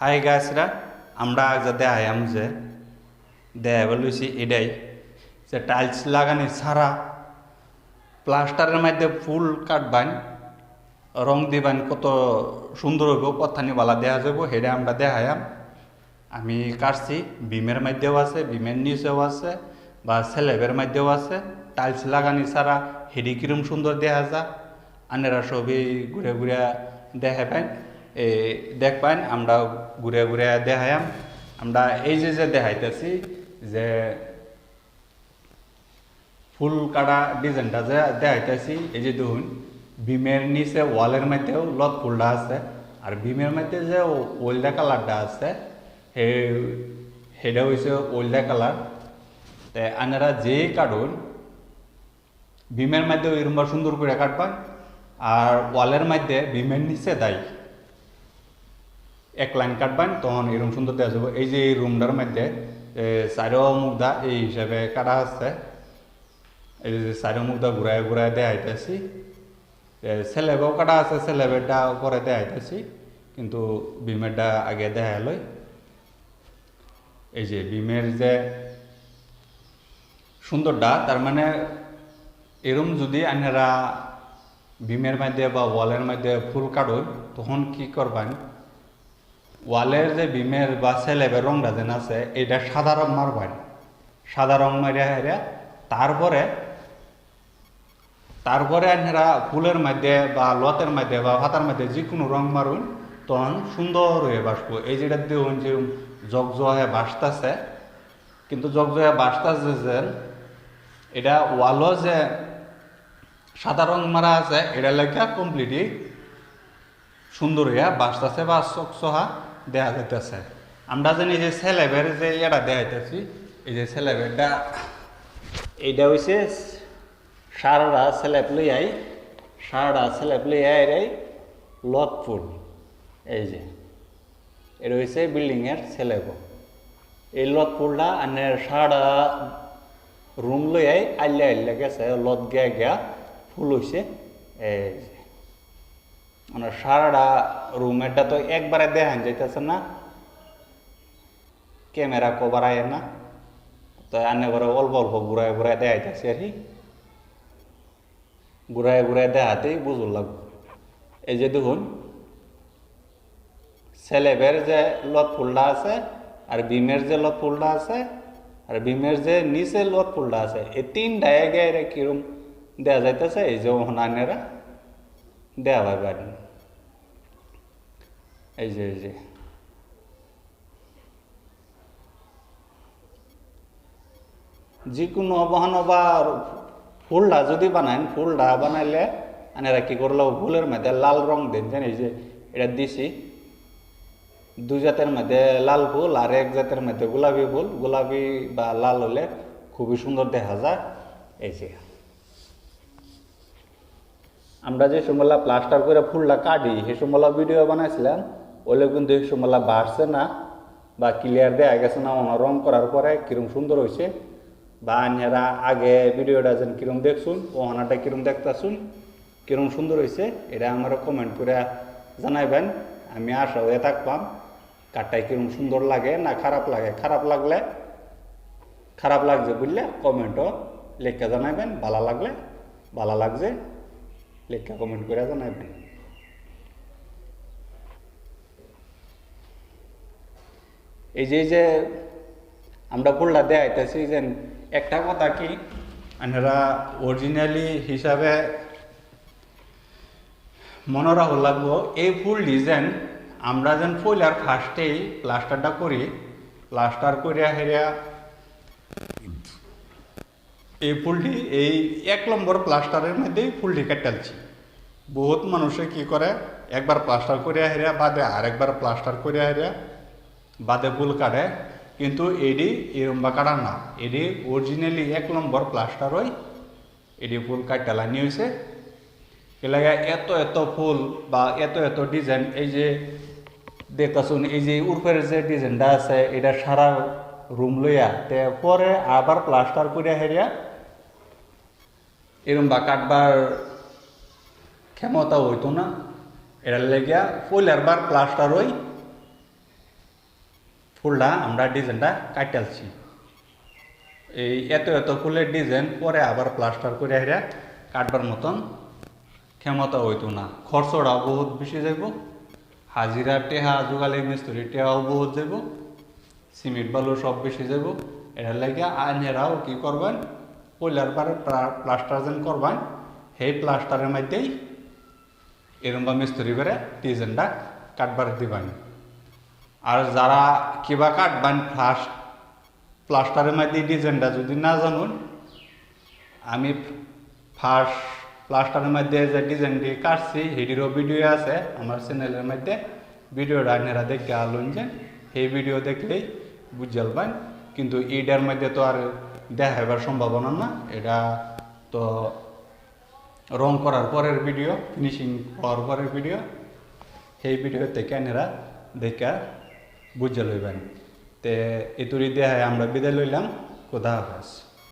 High গাছরা আমরা আজ দেখাইম যে দেখাইব লইছি এটাই। যে টাইলস লাগানি সারা প্লাস্টারের মধ্যে ফুল কাটবান, রং দিবান কত সুন্দর হইব বালা দেখা যাব সেটা আমরা দেখাইম আমি কাটছি, বিমের মধ্যেও আছে, বিমের নিচেও আছে, বা স্ল্যাবের মধ্যেও আছে। টাইলস লাগানি ছাড়া হেডি কিরম সুন্দর দেখা যা আনেরা সবই ঘুরে ঘুরে দেখাবেন। এই দেখবেন আমরা ঘুরে ঘুরে দেখাইম আমরা এই যে যে দেখাইতেছি যে ফুল কাটা ডিজাইনটা যে দেখাইতেছি, এই যে দেখুন, বিমের নিচে ওয়ালের মধ্যেও লত ফুলটা আছে আর বিমের মধ্যে যে ওল্ডা কালারটা আছে সেটা হয়েছে ওল্ডা কালার। তে আনারা যে কাটুন, বিমের মধ্যে এরকম সুন্দর করে কাটবেন আর ওয়ালের মধ্যে বিমের নিচে দেয়। এক লাইন কাটবেন তখন এরকম সুন্দর দেওয়া যাবে এই যে রুমটার মধ্যে চারো মুগদা এই হিসাবে কাটা হচ্ছে এই যে চারো মুগদা ঘুরায় ঘুরায় দেখাইতেছি সেলেবেও কাটা আছে স্যালেবেরটা পরে দেখাইতেছি কিন্তু বিমেরটা আগে দেখা লই এই যে বিমের যে সুন্দরটা, তার মানে এরম যদি আপনারা বিমের মধ্যে বা ওয়ালের মধ্যে ফুল কাটুন তখন কি করবেন? ওয়ালের যে বিমের বা স্যালেবের রংটা যেন আছে, এটা সাদা রং মারবেন সাদা রং মারিয়া হেরা তারপরে তারপরে আপনারা ফুলের মধ্যে বা লতের মধ্যে বা ভাতার মধ্যে যে কোনো রং মারুন, তখন সুন্দর হয়ে বাসবো। এই যেটা দেখুন যে জগ হয়ে বাসতেছে, কিন্তু জগ হয়ে বাসতেছে যে এটা ওয়ালও যে সাদা রং মারা আছে এটা লেখা কমপ্লিটলি সুন্দর হইয়া বাসতেছে বা চকচহা। দেখা যাইতেছে। আমরা জানি যে স্যালেবের যে এটা দেখাইতেছি এই যে স্যালেবেরটা এইটা হইছে সাররা স্যালেব লই আই সাররা স্যালেব লই আই রে লত ফুল এই যে, এটা হইছে বিল্ডিংয়ের স্যালেব এই লত ফুলটা আনের সারা রুম লই আই আল্লা আল্লা গেছে, লত গিয়া গিয়া ফুল হইছে। এই যে মানে সারাটা রুমেরটা তো একবারে দেখান যাইতেছে না। ক্যামেরা কভার আয় না। তো আনে করে অল্প অল্প ঘুরায় ঘুরায় দেখাইতেছে আর কি। ঘুরায় ঘুরায় দেখাতেই বুঝুর লাগবে এই যে দেখুন, স্যালেবের যে লত ফুলটা আছে আর বিমের যে লত ফুলটা আছে আর বিমের যে নিচে লত ফুলটা আছে, এই তিন ডায়ে গায়ে কিরম দেওয়া যাইতেছে? এই যে হনানেরা দেওয়া হয় বাড়ি এই যে এই যে। যিকোনো অবহান বা ফুলটা যদি বানাইন ফুলটা বানাইলে আনেরা কি করল? ফুলের মধ্যে লাল রং দেন এই যে এটা দিছি। দু জাতের মধ্যে লাল ফুল আর এক জাতের মধ্যে গোলাপি ফুল। গোলাপি বা লাল হলে খুবই সুন্দর দেখা যায়। এই যে। আমরা যে সময়লা প্লাস্টার করে ফুলটা কাটি সে সময়লা ভিডিও বানাইছিলাম। ওগুলো কিন্তু এই সময়লা বাড়ছে না, বা ক্লিয়ার দেয়া গেছে না ওনার রং করার পরে কিরম সুন্দর হয়েছে বা আন্যারা আগে ভিডিওটা যেন কিরম দেখছুন, ওহানাটা কিরম দেখতেছুন, কিরম সুন্দর হয়েছে এটা আমার কমেন্ট করে জানাইবেন। আমি আশা হয়ে থাকবাম কাঠটাই কিরম সুন্দর লাগে না খারাপ লাগে। খারাপ লাগলে, খারাপ লাগছে বুঝলে কমেন্টও লেখা জানাইবেন, ভালো লাগলে, ভালো লাগছে, লেখা কমেন্ট করে জানাবেন এই যে যে আমরা ফুলটা দেখাইতেছি যে একটা কথা কি আপনারা অরিজিনালি হিসাবে মনে রাখা লাগবো, এই ফুল ডিজাইন আমরা যেন ফুল আর ফার্স্টেই প্লাস্টারটা করি প্লাস্টার করিয়া হেরিয়া এই ফুলটি, এই এক নম্বর প্লাস্টারের মধ্যেই ফুলটি কাটালছি বহুত মানুষে কি করে, একবার প্লাস্টার করিয়া হেরিয়া, বাদে আরেকবার প্লাস্টার করিয়া হেরিয়া বাদে ফুল কাটে, কিন্তু এডি এরম বা কাটা না। এডি অরিজিনালি এক নম্বর প্লাস্টার হয় এডি ফুল কাটালানি হয়েছে এলাকা এত এত ফুল বা এত এত ডিজাইন এই যে দেখতেছুন, এই যে উর্ফের যে ডিজাইনটা আছে, এটা সারা রুম লইয়া তে পরে আবার প্লাস্টার করিয়া হেরিয়া এরম বা কাটবার ক্ষমতা হইতো না। এটার লেগিয়া পয়লার বার প্লাস্টার হই ফুলটা আমরা ডিজাইনটা কাটালছি এই এত এত ফুলের ডিজাইন পরে আবার প্লাস্টার করে হেরা কাটবার মতন ক্ষমতা হইতো না। খরচটাও বহুত বেশি যাইব, হাজিরা টেহা যোগালি মিস্ত্রি টেহাও বহুত যাইব, সিমেন্ট বালু সব বেশি যাব এটার লাগে আইনেরাও কি করবেন পয়লার পরে প্লাস্টার যেন করবেন, সেই প্লাস্টারের মধ্যেই এরকম মিস্ত্রি করে ডিজাইনটা কাটবার দিবেন। আর যারা কিবা কাটবেন ফার্স্ট প্লাস্টারের মধ্যে ডিজাইনটা যদি না জানুন, আমি ফার্স্ট প্লাস্টারের মধ্যে যে ডিজাইনটি কাটছি সেটিরও ভিডিও আছে, আমার চ্যানেলের মধ্যে। ভিডিওটা আপনারা দেখে আলুন যে সেই ভিডিও দেখলেই বুঝালবেন কিন্তু এইটার মধ্যে তো আর দেখাবার সম্ভাবনা না, এটা তো রং করার পরের ভিডিও ফিনিশিং হওয়ার পরের ভিডিও। সেই ভিডিও থেকে আপনারা দেখা বুঝে লইবেন। তে এতুরি দেহায় আমরা বিদায় লইলাম। কোথা হাফেজ।